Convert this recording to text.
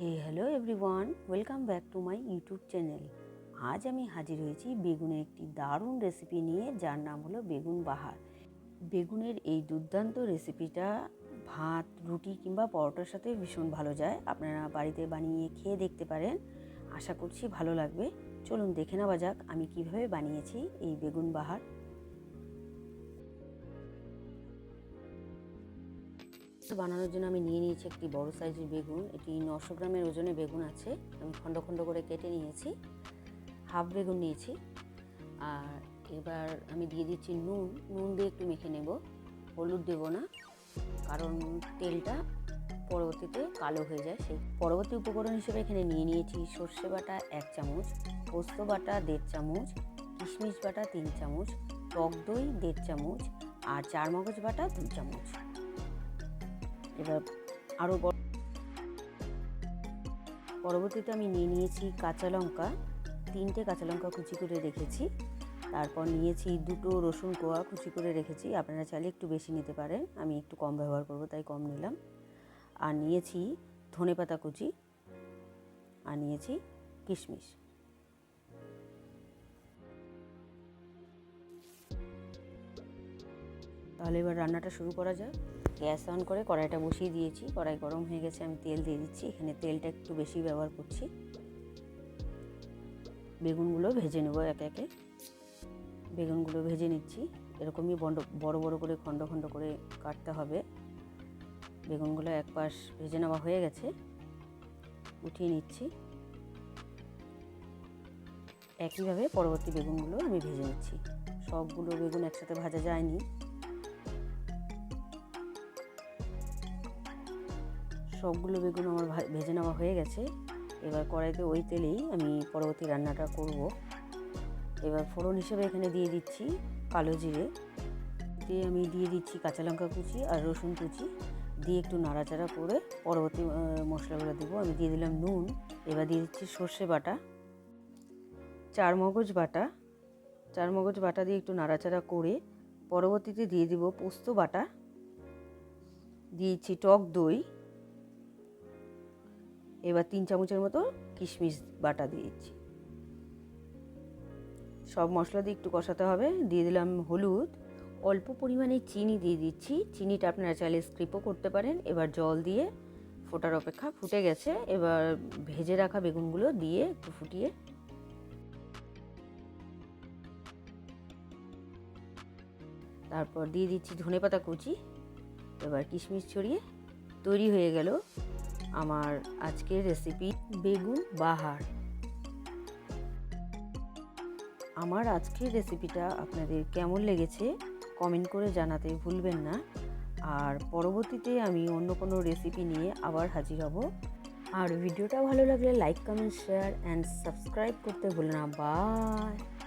Hey hello everyone welcome back to my YouTube channel আজ আমি হাজির হয়েছি বেগুনের একটি দারুণ রেসিপি নিয়ে, যার নাম হলো বেগুন বাহার। বেগুনের এই দুর্দান্ত রেসিপিটা ভাত, রুটি কিংবা পরোটার সাথে ভীষণ ভালো যায়। আপনারা বাড়িতে বানিয়ে খেয়ে দেখতে পারেন। আশা করছি ভালো লাগবে। চলুন দেখে নেওয়া যাক আমি কীভাবে বানিয়েছি এই বেগুন বাহার। বানানোর জন্য আমি নিয়ে নিয়েছি একটি বড় সাইজের বেগুন। এটি নশো গ্রামের ওজনে বেগুন আছে। আমি খণ্ড খণ্ড করে কেটে নিয়েছি। হাফ বেগুন নিয়েছি। আর এবার আমি দিয়ে দিচ্ছি নুন। নুন দিয়ে একটু মেখে নেব। হলুদ দেব না, কারণ তেলটা পরবর্তীতে কালো হয়ে যায়। সেই পরবর্তী উপকরণ হিসেবে এখানে নিয়ে নিয়েছি সর্ষে বাটা এক চামচ, পোস্ত বাটা দেড় চামচ, কিশমিশ বাটা তিন চামচ, টক দই দেড় চামচ, আর চার মগজ বাটা দু চামচ। এবার আরও পরবর্তীতে আমি নিয়ে নিয়েছি কাঁচা লঙ্কা। তিনটে কাঁচা লঙ্কা কুচি করে রেখেছি। তারপর নিয়েছি দুটো রসুন কোয়া কুচি করে রেখেছি। আপনারা চাইলে একটু বেশি নিতে পারেন। আমি একটু কম ব্যবহার করব, তাই কম নিলাম। আর নিয়েছি ধনে পাতা কুচি। আর নিয়েছি কিশমিশ। তাহলে এবার রান্নাটা শুরু করা যাক। গ্যাস অন করে কড়াইটা বসিয়ে দিয়েছি। কড়াই গরম হয়ে গেছে, আমি তেল দিয়ে দিচ্ছি। এখানে তেলটা একটু বেশি ব্যবহার করছি। বেগুনগুলো ভেজে নেব একে একে। বেগুনগুলো ভেজে নিচ্ছি। এরকমই বড় বড় বড় করে, খণ্ড খণ্ড করে কাটতে হবে। বেগুনগুলো এক পাশ ভেজে নেওয়া হয়ে গেছে। উঠিয়ে নিচ্ছি। একইভাবে পরবর্তী বেগুনগুলো আমি ভেজে নিচ্ছি। সবগুলো বেগুন একসাথে ভাজা যায়নি। সবগুলো বেগুন আমার ভেজে নেওয়া হয়ে গেছে। এবার কড়াইতে ওই তেলেই আমি পরবর্তী রান্নাটা করব। এবার ফোড়ন হিসেবে এখানে দিয়ে দিচ্ছি কালো জিরে। দিয়ে আমি দিয়ে দিচ্ছি কাঁচা লঙ্কা কুচি আর রসুন কুচি। দিয়ে একটু নাড়াচাড়া করে পরবর্তী মশলাগুলো দেবো। আমি দিয়ে দিলাম নুন। এবার দিয়ে দিচ্ছি সর্ষে বাটা। চার মগজ বাটা। চার মগজ বাটা দিয়ে একটু নাড়াচাড়া করে পরবর্তীতে দিয়ে দিব পোস্ত বাটা। দিয়েছি টক দই। এবার তিন চামচের মতো কিশমিশ বাটা দিয়েছি সব মশলা দিয়ে একটু কষাতে হবে। দিয়ে দিলাম হলুদ। অল্প পরিমাণে চিনি দিয়ে দিচ্ছি। চিনিটা আপনারা চাইলে স্ক্রিপও করতে পারেন। এবার জল দিয়ে ফোটার অপেক্ষা ফুটে গেছে। এবার ভেজে রাখা বেগুনগুলো দিয়ে একটু ফুটিয়ে তারপর দিয়ে দিচ্ছি ধনে পাতা কুচি। এবার কিশমিশ ছড়িয়ে তৈরি হয়ে গেল। আমার আজকের রেসিপি বেগুন বাহার। আমার আজকের রেসিপিটা আপনাদের কেমন লেগেছে কমেন্ট করে জানাতে ভুলবেন না। আর পরবর্তীতে আমি অন্য কোনো রেসিপি নিয়ে আবার হাজির হব। আর ভিডিওটা ভালো লাগলে like comment share and subscribe করতে ভুলে না। বাই